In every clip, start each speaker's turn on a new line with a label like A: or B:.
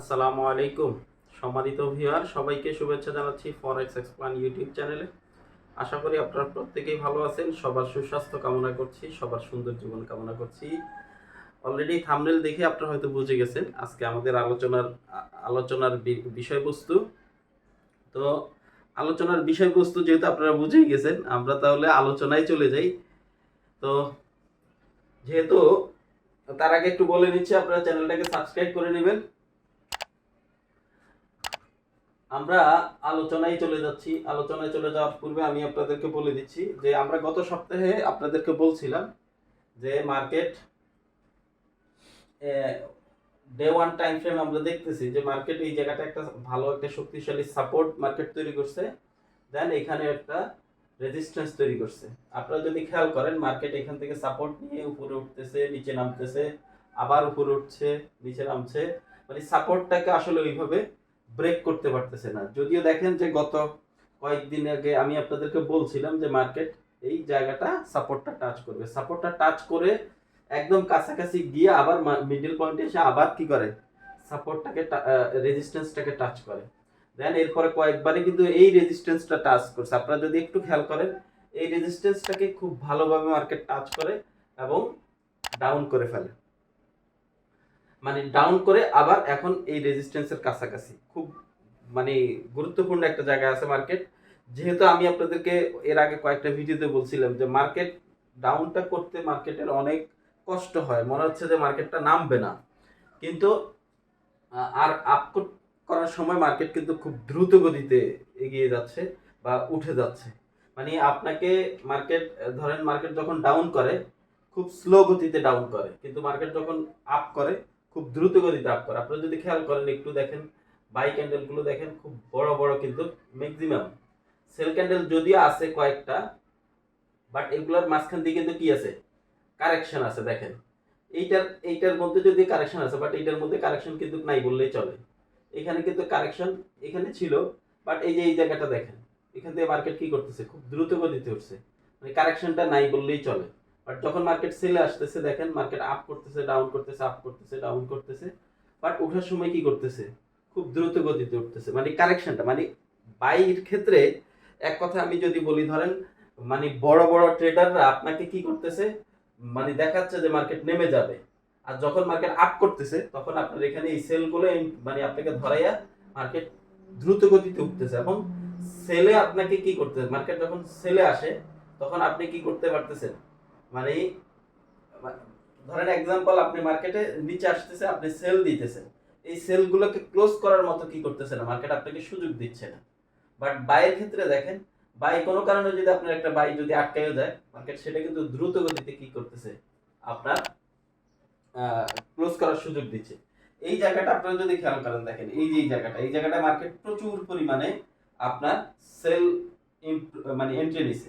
A: আসসালামু আলাইকুম। সম্মানিত ভিউয়ার, সবাইকে শুভেচ্ছা জানাচ্ছি ফরেক্স এক্সপ্লান ইউটিউব চ্যানেলে আশা করি আপনারা প্রত্যেকেই ভালো আছেন, সবার সুস্বাস্থ্য কামনা করছি, সবার সুন্দর জীবন কামনা করছি। অলরেডি থামনেল দেখে আপনারা হয়তো বুঝে গেছেন, আজকে আমাদের আলোচনার আলোচনার বিষয়বস্তু। তো আলোচনার বিষয়বস্তু যেহেতু আপনারা বুঝেই গেছেন, আমরা তাহলে আলোচনায় চলে যাই। তো যেহেতু, তার আগে একটু বলে নিচ্ছি, আপনারা চ্যানেলটাকে সাবস্ক্রাইব করে নেবেন। আমরা আলোচনায় চলে যাচ্ছি। আলোচনায় চলে যাওয়ার পূর্বে আমি আপনাদেরকে বলে দিচ্ছি যে, আমরা গত সপ্তাহে আপনাদেরকে বলছিলাম যে market day one time frame আমরা দেখতেছি যে মার্কেট এই জায়গাটা একটা ভালো, একটা শক্তিশালী সাপোর্ট মার্কেট তৈরি করছে। দেন এখানে একটা রেজিস্ট্যান্স তৈরি করছে। আপনারা যদি খেয়াল করেন মার্কেট এখান থেকে সাপোর্ট নিয়ে উপরে উঠতেছে, নিচে নামতেছে, আবার উপরে উঠছে, নিচে নামছে মানে সাপোর্টটাকে আসলে ওইভাবে ব্রেক করতে পারতেছে না। যদিও দেখেন যে গত কয়েকদিন আগে আমি আপনাদেরকে বলছিলাম যে মার্কেট এই জায়গাটা সাপোর্টটা টাচ করবে। সাপোর্টটা টাচ করে একদম কাছাকাছি গিয়ে আবার মিডল পয়েন্টে এসে আবার কি করে? সাপোর্টটাকে রেজিস্ট্যান্সটাকে টাচ করে। দেন এরপরে কয়েকবারই কিন্তু এই রেজিস্ট্যান্সটা টাচ করছে। আপনারা যদি একটু খেয়াল করেন, এই রেজিস্ট্যান্সটাকে খুব ভালোভাবে মার্কেট টাচ করে এবং ডাউন করে ফেলে। মানে ডাউন করে আবার এখন এই রেজিস্ট্যান্সের কাছাকাছি। খুব মানে গুরুত্বপূর্ণ একটা জায়গা আছে মার্কেট যেহেতু আমি আপনাদেরকে এর আগে কয়েকটা ভিডিওতে বলছিলাম যে মার্কেট ডাউনটা করতে মার্কেটের অনেক কষ্ট হয়। মনে হচ্ছে যে মার্কেটটা নামবে না। কিন্তু আর আপ করার সময় মার্কেট কিন্তু খুব দ্রুত গতিতে এগিয়ে যাচ্ছে বা উঠে যাচ্ছে। মানে আপনাকে মার্কেট ধরেন মার্কেট যখন ডাউন করে, খুব স্লো গতিতে ডাউন করে। কিন্তু মার্কেট যখন আপ করে, খুব দ্রুত গতিতে আপ করে। আপনারা যদি খেয়াল করেন, একটু দেখেন বাই ক্যান্ডেলগুলো দেখেন, খুব বড় বড় কিন্তু ম্যাক্সিমাম সেল ক্যান্ডেল যদিও আছে কয়েকটা বাট এগুলোর মাঝখান দিয়ে কিন্তু কি আছে? কারেকশন আছে, দেখেন। এইটার এইটার মধ্যে যদি কারেকশন আছে বাট এইটার মধ্যে কারেকশন কিন্তু নাই বললেই চলে। এখানে কিন্তু কারেকশন এখানে ছিল, বাট এই যে এই জায়গাটা দেখেন, এখান থেকে মার্কেট কি করতেছে? খুব দ্রুত গতিতে উঠছে। মানে কারেকশনটা নাই বললেই চলে। বাট যখন মার্কেট সেলে আসতেছে, দেখেন মার্কেট আপ করতেছে ডাউন করতেছে আপ করতেছে ডাউন করতেছে। বাট ওঠার সময় কি করতেছে? খুব দ্রুত গতিতে উঠতেছে। মানে কারেকশনটা মানে বাইর ক্ষেত্রে এক কথা আমি যদি বলি, ধরেন মানে বড় বড় ট্রেডাররা আপনাকে কি করতেছে? মানে দেখাচ্ছে যে মার্কেট নেমে যাবে। আর যখন মার্কেট আপ করতেছে, তখন আপনার এখানে এই সেলগুলো মানে আপনাকে ধরাইয়া মার্কেট দ্রুত গতিতে উঠতেছে। এবং সেলে আপনাকে কি করতে মার্কেট যখন সেলে আসে, তখন আপনি কি করতে পারতেছেন? মানে ধরেন এক্সাম্পল আপনি মার্কেটে নিচে আসতেছে, আপনি সেল দিতেছেন। এই সেলগুলোকে ক্লোজ করার মতো কি করতেছে না? মার্কেট আপনাকে সুযোগ দিচ্ছে না। বাট বাইয়ের ক্ষেত্রে দেখেন বাই কোনো কারণে যদি আপনার একটা বাই যদি আটকায়ও যায় মার্কেট সেটা কিন্তু দ্রুত গতিতে কি করতেছে? আপনার ক্লোজ করার সুযোগ দিচ্ছে। এই জায়গাটা আপনারা যদি খেয়াল করেন, দেখেন, এই যে এই জায়গাটা এই জায়গাটা মার্কেট প্রচুর পরিমাণে আপনার সেল মানে এন্ট্রি নিছে।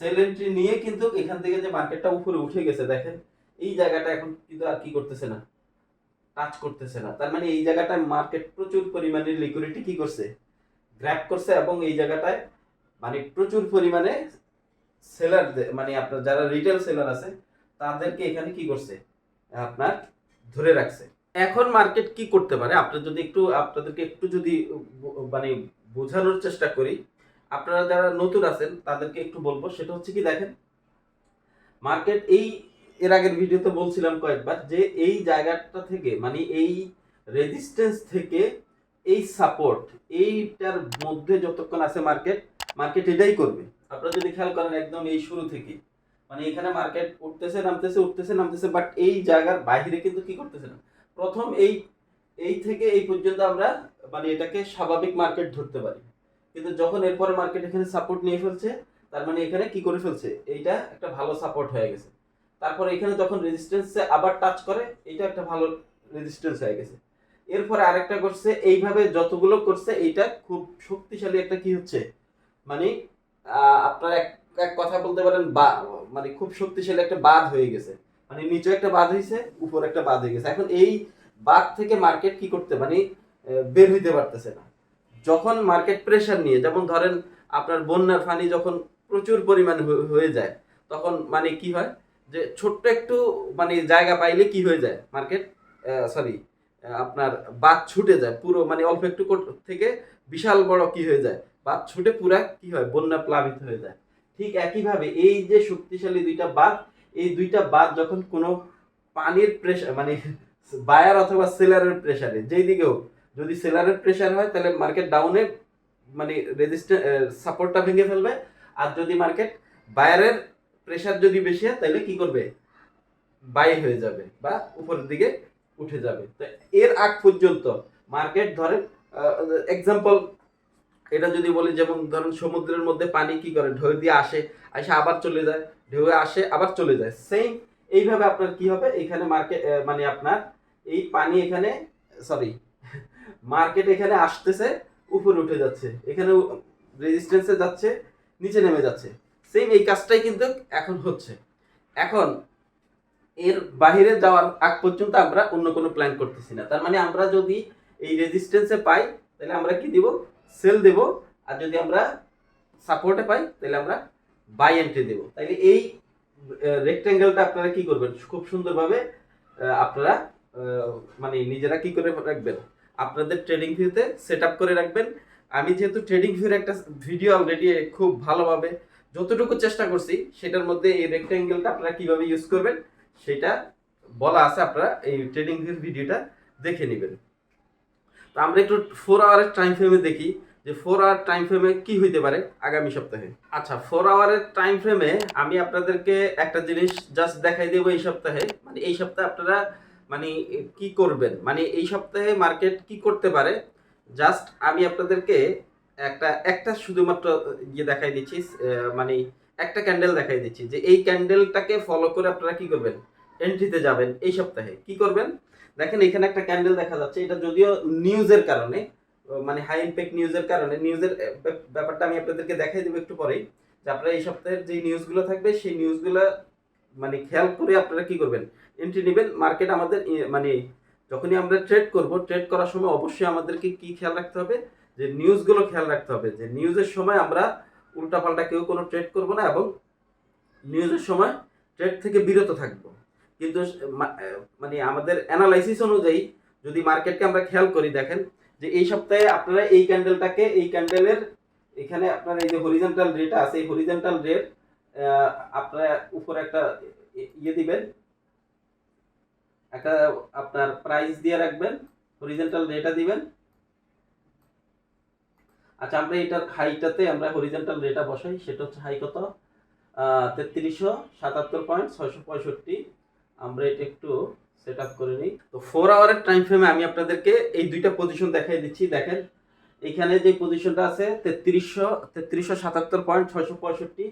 A: সেল এন্ট্রি নিয়ে কিন্তু এখান থেকে যে মার্কেটটা উপরে উঠে গেছে, দেখেন, এই জায়গাটা এখন কিন্তু আর কি করতেছে না টাচ করতেছে না। তার মানে এই জায়গাটায় মার্কেট প্রচুর পরিমাণে লিকুইডিটি কি করছে? গ্র্যাপ করছে এবং এই জায়গাটায় মানে প্রচুর পরিমাণে সেলার মানে আপনার যারা রিটেল সেলার আছে, তাদেরকে এখানে কি করছে? আপনার ধরে রাখছে। এখন মার্কেট কি করতে পারে? আপনার যদি একটু, আপনাদেরকে একটু যদি মানে বোঝানোর চেষ্টা করি, আপনারা যারা নতুন আছেন, তাদেরকে একটু বলব। সেটা হচ্ছে কি, দেখেন মার্কেট এই, এর আগের ভিডিওতে বলছিলাম কয়েকবার যে এই জায়গাটা থেকে মানে এই রেজিস্ট্যান্স থেকে এই সাপোর্ট এইটার মধ্যে যতক্ষণ আছে মার্কেট মার্কেট এটাই করবে। আপনারা যদি খেয়াল করেন, একদম এই শুরু থেকে মানে এখানে মার্কেট উঠতেছে, নামতেছে উঠতেছে, নামতেছে বাট এই জায়গার বাইরে কিন্তু কি করতেছে না? প্রথম এই এই থেকে এই পর্যন্ত আমরা মানে এটাকে স্বাভাবিক মার্কেট ধরতে পারি। কিন্তু যখন এরপরে মার্কেট এখানে সাপোর্ট নিয়ে ফেলছে, তার মানে এখানে কি করে ফেলছে? এইটা একটা ভালো সাপোর্ট হয়ে গেছে। তারপরে এখানে যখন রেজিস্ট্যান্সে আবার টাচ করে এটা একটা ভালো রেজিস্ট্যান্স হয়ে গেছে। এরপরে আরেকটা করছে, এইভাবে যতগুলো করছে, এইটা খুব শক্তিশালী একটা কি হচ্ছে? মানে আপনার এক এক কথা বলতে পারেন, বা মানে খুব শক্তিশালী একটা বাঁধ হয়ে গেছে। মানে নিচে একটা বাঁধ হয়েছে উপর একটা বাঁধ হয়ে গেছে। এখন এই বাঁধ থেকে মার্কেট কি করতে মানে বের হইতে পারতেছে না। যখন মার্কেট প্রেশার নিয়ে, যেমন ধরেন আপনার বন্যার পানি যখন প্রচুর পরিমাণে হয়ে- যায়, তখন মানে কি হয় যে, ছোট্ট একটু মানে জায়গা পাইলে কি হয়ে যায় মার্কেট সরি আপনার বাদ ছুটে যায়, পুরো মানে অল্প একটু কোট- থেকে বিশাল বড় কি হয়ে যায়? বাদ ছুটে পুরা কি হয়, বন্যা প্লাবিত হয়ে যায়। ঠিক একইভাবে এই যে শক্তিশালী দুইটা বাঁধ, এই দুইটা বাঁধ যখন কোনো পানির প্রেশার মানে বায়ার অথবা সেলারের প্রেশারে যেই দিকে হোক, যদি সেলারের প্রেশার হয়, তাহলে মার্কেট ডাউনে মানে রেজিস্ট্যান্ট সাপোর্টটা ভেঙে ফেলবে। আর যদি মার্কেট বায়ারের প্রেশার যদি বেশি হয়, তাহলে কি করবে? বাই হয়ে যাবে বা উপরের দিকে উঠে যাবে। তো এর আগ পর্যন্ত মার্কেট ধরেন এক্সাম্পল এটা যদি বলি, যেমন ধরেন সমুদ্রের মধ্যে পানি কি করে? ঢেউ দিয়ে আসে আসে আবার চলে যায়। ঢেউ আসে, আবার চলে যায়। সেম এইভাবে আপনার কি হবে? এখানে মার্কেট মানে আপনার এই পানি এখানে সরি মার্কেট এখানে আসতেছে, উপরে উঠে যাচ্ছে। এখানে রেজিস্ট্যান্সে যাচ্ছে, নিচে নেমে যাচ্ছে। সেম এই কাজটাই কিন্তু এখন হচ্ছে। এখন এর বাইরে যাওয়ার আগ পর্যন্ত আমরা অন্য কোনো প্ল্যান করতেছি না। তার মানে আমরা যদি এই রেজিস্ট্যান্সে পাই, তাহলে আমরা কি দিব? সেল দেব, আর যদি আমরা সাপোর্টে পাই, তাহলে আমরা বাই এন্ট্রি দেব। তাইলে এই রেক্টেঙ্গেলটা আপনারা কি করবেন? খুব সুন্দরভাবে আপনারা মানে নিজেরা কি করে রাখবেন? আপনাদের ট্রেডিং ভিউতে সেট করে রাখবেন। আমি যেহেতু ট্রেডিং ভিউর একটা ভিডিও অলরেডি খুব ভালোভাবে, যতটুকু চেষ্টা করছি, সেটার মধ্যে এই রেক্টেঙ্গেলটা আপনারা কীভাবে ইউজ করবেন, সেটা বলা আছে, আপনারা এই ট্রেডিং ভিউর ভিডিওটা দেখে নেবেন। তো আমরা একটু ফোর আওয়ারের টাইম ফ্রেমে দেখি যে ফোর আওয়ার টাইম ফ্রেমে কি হইতে পারে আগামী সপ্তাহে। আচ্ছা ফোর আওয়ারের টাইম ফ্রেমে আমি আপনাদেরকে একটা জিনিস জাস্ট দেখাই দেবো এই সপ্তাহে। মানে এই সপ্তাহে আপনারা মানে কি করবেন? মানে এই সপ্তাহে মার্কেট কি করতে পারে? জাস্ট আমি আপনাদেরকে একটা একটা শুধুমাত্র ইয়ে দেখাই দিচ্ছি মানে একটা ক্যান্ডেল দেখাই দিচ্ছি যে এই ক্যান্ডেলটাকে ফলো করে আপনারা কি করবেন? এন্ট্রিতে যাবেন এই সপ্তাহে। কি করবেন? দেখেন এখানে একটা ক্যান্ডেল দেখা যাচ্ছে, এটা যদিও নিউজের কারণে মানে হাই ইম্প্যাক্ট নিউজের কারণে নিউজের ব্যাপারটা আমি আপনাদেরকে দেখাই দেবো একটু পরেই, যে আপনারা এই সপ্তাহের যে নিউজগুলো থাকবে, সেই নিউজগুলো মানে খেয়াল করে আপনারা কি করবেন? এন্ট্রি নেবেন মার্কেট আমাদের মানে যখনই আমরা ট্রেড করব ট্রেড করার সময় অবশ্যই আমাদেরকে কি খেয়াল রাখতে হবে? যে নিউজগুলো খেয়াল রাখতে হবে, যে নিউজের সময় আমরা উল্টাপাল্টা কেউ কোনো ট্রেড করব না এবং নিউজের সময় ট্রেড থেকে বিরত থাকব। কিন্তু মানে আমাদের অ্যানালাইসিস অনুযায়ী যদি মার্কেটকে আমরা খেয়াল করি, দেখেন যে এই সপ্তাহে আপনারা এই ক্যান্ডেলটাকে এই ক্যান্ডেলের এখানে আপনার এই যে হরিজেন্টাল রেট আছে, এই হরিজেন্টাল রেট আপনারা উপরে একটা ইয়ে দিবেন, একটা আপনার প্রাইস দিয়ে রাখবেন হরিজেন্টাল রেটা দিবেন। আচ্ছা আমরা এটার হাইটাতে আমরা হরিজেন্টাল রেটা বসাই, সেটা হচ্ছে হাই কত? তেত্রিশশো সাতাত্তর পয়েন্ট ছয়শো পঁয়ষট্টি। আমরা এটা একটু সেট আপ করে নিই। তো ফোর আওয়ারের টাইম ফ্রেমে আমি আপনাদেরকে এই দুইটা পজিশন দেখাই দিচ্ছি, দেখেন। এখানে যে পজিশনটা আছে, তেত্রিশশো তেত্রিশশো সাতাত্তর পয়েন্ট ছয়শো পঁয়ষট্টি।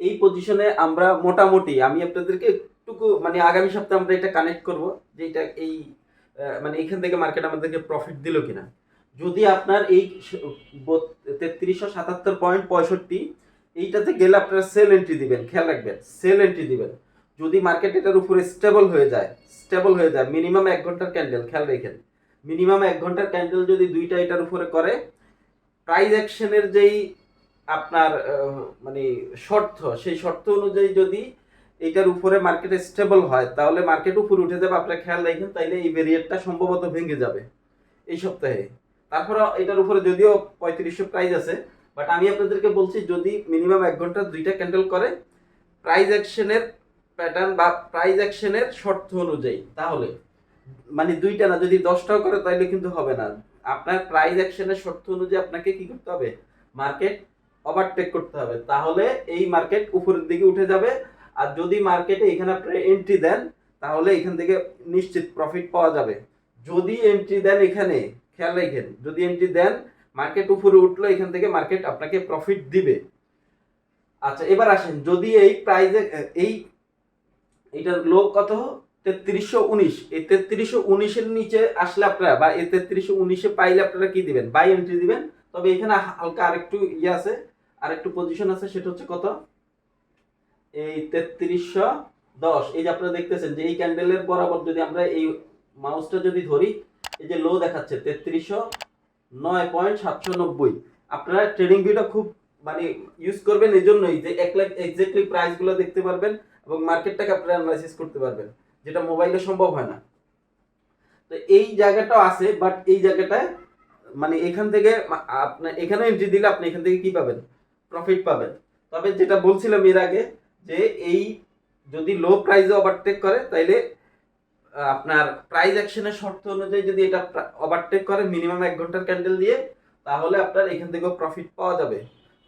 A: এই পজিশনে আমরা মোটামুটি, আমি আপনাদেরকে একটুকু মানে আগামী সপ্তাহে আমরা এটা কানেক্ট করব, যে এটা এই মানে এখান থেকে মার্কেট আমাদেরকে প্রফিট দিল কিনা। যদি আপনার এই তেত্রিশশো সাতাত্তর পয়েন্ট পঁয়ষট্টি, এইটাতে গেলে আপনারা সেল এন্ট্রি দিবেন, খেয়াল রাখবেন সেল এন্ট্রি দিবেন। যদি মার্কেট এটার উপরে স্টেবল হয়ে যায় স্টেবল হয়ে যায় মিনিমাম এক ঘণ্টার ক্যান্ডেল খেয়াল রেখেন। মিনিমাম এক ঘণ্টার ক্যান্ডেল যদি দুইটা এটার উপরে করে প্রাইস অ্যাকশনের যেই আপনার মানে শর্ত, সেই শর্ত অনুযায়ী যদি এটার উপরে মার্কেটে স্টেবল হয়, তাহলে মার্কেট উপরে উঠে যাবে আপনার খেয়াল রাখেন, তাইলে এই ভেরিয়েটটা সম্ভবত ভেঙে যাবে এই সপ্তাহে। তারপরে এটার উপরে যদিও পঁয়ত্রিশশো প্রাইস আছে বাট আমি আপনাদেরকে বলছি যদি মিনিমাম এক ঘণ্টা দুইটা ক্যান্ডেল করে প্রাইস অ্যাকশনের প্যাটার্ন বা প্রাইস অ্যাকশনের শর্ত অনুযায়ী, তাহলে? মানে দুইটা না, যদি দশটাও করে তাহলে কিন্তু হবে না। আপনার প্রাইস অ্যাকশনের শর্ত অনুযায়ী আপনাকে কি করতে হবে? মার্কেট ওভারটেক করতে হবে। তাহলে এই মার্কেট উপরের দিকে উঠে যাবে। আর যদি মার্কেটে এখানে আপনি এন্ট্রি দেন, তাহলে এখান থেকে নিশ্চিত প্রফিট পাওয়া যাবে। যদি এন্ট্রি দেন এখানে, খেয়াল রাখেন, যদি এন্ট্রি দেন মার্কেট উপরে উঠল, এখান থেকে মার্কেট আপনাকে প্রফিট দিবে। আচ্ছা এবার আসেন, যদি এই প্রাইজে এই এটার লো কত? তেত্রিশশো উনিশ। এই তেত্রিশশো উনিশের নিচে আসলে আপনারা বা এই তেত্রিশশো উনিশে পাইলে আপনারা কি দিবেন? বাই এন্ট্রি দিবেন। তবে এখানে হালকা আরেকটু ইয়ে আছে, আরেকটু পজিশন আছে, সেটা হচ্ছে কত? এই তেত্রিশশো দশ। এই যে আপনারা দেখতেছেন যে এই ক্যান্ডেলের বরাবর যদি আমরা এই মাউসটা যদি ধরি, এই যে লো দেখাচ্ছে, তেত্রিশশো নয় পয়েন্ট সাতশো নব্বই। আপনারা ট্রেডিং ভিউটা খুব মানে ইউজ করবেন এই জন্যই যে এক লাখ এক্স্যাক্টলি প্রাইসগুলো দেখতে পারবেন। এবং মার্কেটটাকে আপনারা অ্যানালাইসিস করতে পারবেন, যেটা মোবাইলে সম্ভব হয় না। তো এই জায়গাটাও আছে বাট এই জায়গাটায় মানে এখান থেকে আপনার এখানে এন্ট্রি দিলে আপনি এখান থেকে কি পাবেন? প্রফিট পাবেন। তবে যেটা বলছিলাম এর আগে, যে এই যদি লো প্রাইসে ওভারটেক করে, তাইলে আপনার প্রাইস অ্যাকশনের শর্ত অনুযায়ী যদি এটা ওভারটেক করে মিনিমাম এক ঘণ্টার ক্যান্ডেল দিয়ে, তাহলে আপনার এখান থেকেও প্রফিট পাওয়া যাবে।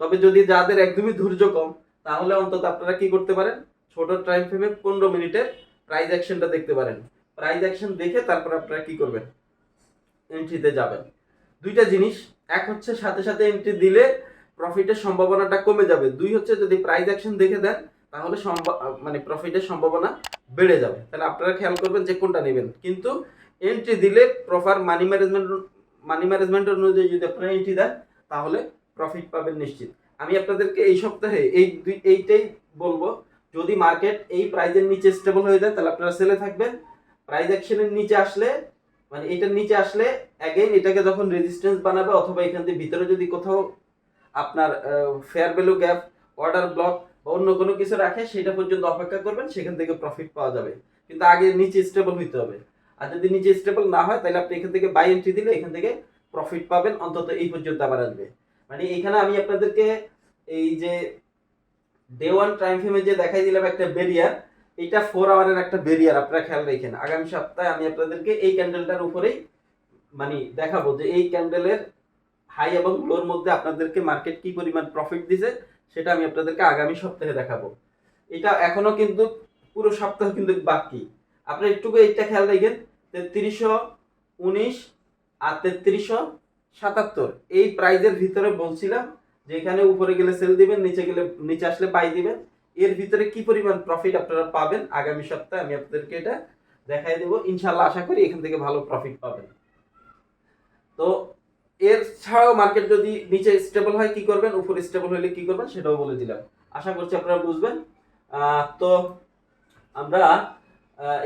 A: তবে যদি যাদের একদমই ধৈর্য কম, তাহলে অন্তত আপনারা কি করতে পারেন? ছোট টাইম ফ্রেমে পনেরো মিনিটের প্রাইজ অ্যাকশনটা দেখতে পারেন। প্রাইজ অ্যাকশন দেখে তারপর আপনারা কি করবেন? এন্ট্রিতে যাবেন। দুইটা জিনিস, এক হচ্ছে সাথে সাথে এন্ট্রি দিলে প্রফিটের সম্ভাবনাটা কমে যাবে। দুই হচ্ছে যদি প্রাইজ অ্যাকশন দেখে দেন, তাহলে মানে প্রফিটের সম্ভাবনা বেড়ে যাবে। তাহলে আপনারা খেয়াল করবেন যে কোনটা নেবেন। কিন্তু এন্ট্রি দিলে proper money management money management অনুযায়ী যদি আপনারা এন্ট্রি দেন, তাহলে প্রফিট পাবেন নিশ্চিত। আমি আপনাদেরকে এই সপ্তাহে, এই দুই, এইটাই বলব যদি মার্কেট এই প্রাইজের নিচে স্টেবল হয়ে যায়, তাহলে আপনারা সেলে থাকবেন। প্রাইস অ্যাকশনের নিচে আসলে মানে এটার নিচে আসলে অ্যাগেইন এটাকে যখন রেজিস্ট্যান্স বানাবে, অথবা এখান থেকে ভিতরে যদি কোথাও আপনার fair value gap order block বা অন্য কোনো কিছু রাখে, সেটা পর্যন্ত অপেক্ষা করবেন, সেখান থেকে প্রফিট পাওয়া যাবে। কিন্তু আগে নিচে স্টেবল হইতে হবে। আর যদি নিচে স্টেবল না হয়, তাহলে আপনি এখান থেকে বাই এন্ট্রি দিলে এখান থেকে প্রফিট পাবেন, অন্তত এই পর্যন্ত আবার আসবে। মানে এখানে আমি আপনাদেরকে এই যে ডে ওয়ান টাইম ফ্রেমে যে দেখাই দিলাম একটা বেরিয়ার এটা ফোর আওয়ারের একটা বেরিয়ার আপনারা খেয়াল রাখেন। আগামী সপ্তাহে আমি আপনাদেরকে এই ক্যান্ডেলটার উপরেই মানে দেখাবো যে এই ক্যান্ডেলের হাই এবং লোর মধ্যে আপনাদেরকে মার্কেট কি পরিমাণ প্রফিট দিছে, সেটা আমি আপনাদেরকে আগামী সপ্তাহে দেখাবো। এটা এখনও কিন্তু পুরো সপ্তাহ কিন্তু বাকি। আপনি একটুকু এইটা খেয়াল রাখেন, তেত্রিশশো উনিশ আর তেত্রিশশো সাতাত্তর। এই প্রাইজের ভিতরে বলছিলাম যে এখানে উপরে গেলে সেল দিবেন, নিচে গেলে, নিচে আসলে বাই দিবেন। এর ভিতরে কি পরিমাণ প্রফিট আপনারা পাবেন আগামী সপ্তাহে, আমি আপনাদেরকে এটা দেখাই দেবো। ইনশাল্লাহ আশা করি এখান থেকে ভালো প্রফিট পাবেন। তো এর ছাড়াও মার্কেট যদি নিচে স্টেবল হয়, কি করবেন? উপরে স্টেবল হলে কি করবেন? সেটাও বলে দিলাম। আশা করছি আপনারা বুঝবেন। তো আমরা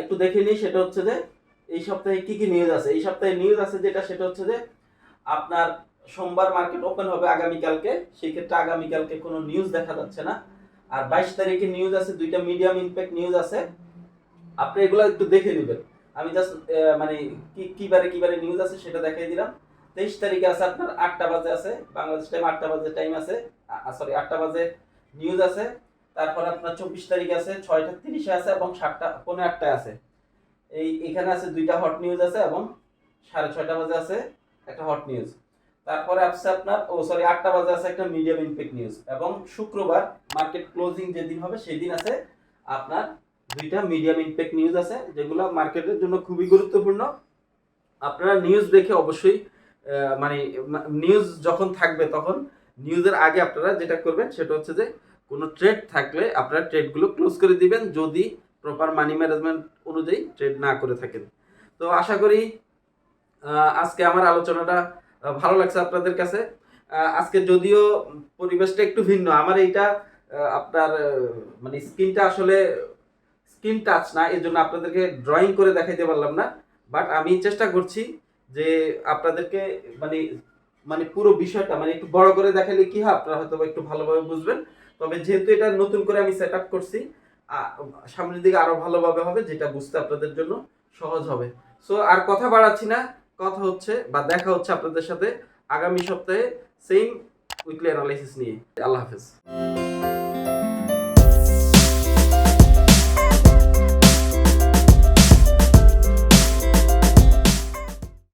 A: একটু দেখে নিই, সেটা হচ্ছে যে এই সপ্তাহে কি কি নিউজ আছে? এই সপ্তাহে নিউজ আছে যেটা, সেটা হচ্ছে যে আপনার সোমবার মার্কেট ওপেন হবে আগামীকালকে সেই ক্ষেত্রে আগামীকালকে কোনো নিউজ দেখা যাচ্ছে না। আর বাইশ তারিখে নিউজ আছে, দুইটা মিডিয়াম ইম্প্যাক্ট নিউজ আছে। আপনি এগুলো একটু দেখে নেবেন। আমি জাস্ট মানে কি কিবারে কিবারে নিউজ আছে সেটা দেখাই দিলাম। তেইশ তারিখে আছে আপনার আটটা বাজে আছে, বাংলাদেশ টাইম আটটা বাজে টাইম আছে। সরি আটটা বাজে নিউজ আছে। তারপর আপনার চব্বিশ তারিখে আছে, ছয়টা তিরিশে আছে এবং সাতটা পনেরো আটটায় আছে। এই, এখানে আছে দুইটা হট নিউজ আছে এবং সাড়ে ছয়টা বাজে আছে একটা হট নিউজ তারপরে আছে আপনার, ও সরি আটটা বাজে আছে একটা মিডিয়াম ইম্প্যাক্ট নিউজ এবং শুক্রবার মার্কেট ক্লোজিং যেদিন হবে সেদিন আছে আপনার দুইটা মিডিয়াম ইম্প্যাক্ট নিউজ আছে, যেগুলো মার্কেটের জন্য খুবই গুরুত্বপূর্ণ। আপনারা নিউজ দেখে অবশ্যই মানে নিউজ যখন থাকবে তখন নিউজের আগে আপনারা যেটা করবেন সেটা হচ্ছে যে, কোনো ট্রেড থাকলে আপনারা ট্রেডগুলো ক্লোজ করে দিবেন, যদি প্রপার মানি ম্যানেজমেন্ট অনুযায়ী ট্রেড না করে থাকেন। তো আশা করি আজকে আমার আলোচনাটা ভালো লাগছে আপনাদের কাছে। আজকে যদিও পরিবেশটা একটু ভিন্ন, আমার এইটা আপনার মানে স্ক্রিনটা আসলে স্ক্রিন টাচ না এর জন্য আপনাদেরকে ড্রয়িং করে দেখাইতে পারলাম না। বাট আমি চেষ্টা করছি যে আপনাদেরকে মানে মানে পুরো বিষয়টা মানে একটু বড় করে দেখালে কি হয়, আপনারা হয়তো একটু ভালোভাবে বুঝবেন। তবে যেহেতু এটা নতুন করে আমি সেট আপ করছি সামনের দিকে আরও ভালোভাবে হবে, যেটা বুঝতে আপনাদের জন্য সহজ হবে। সো আর কথা বাড়াচ্ছি না। কথা হচ্ছে বা দেখা হচ্ছে আপনাদের সাথে আগামী সপ্তাহে সেম উইকলি অ্যানালাইসিস নিয়ে। আল্লাহ হাফেজ।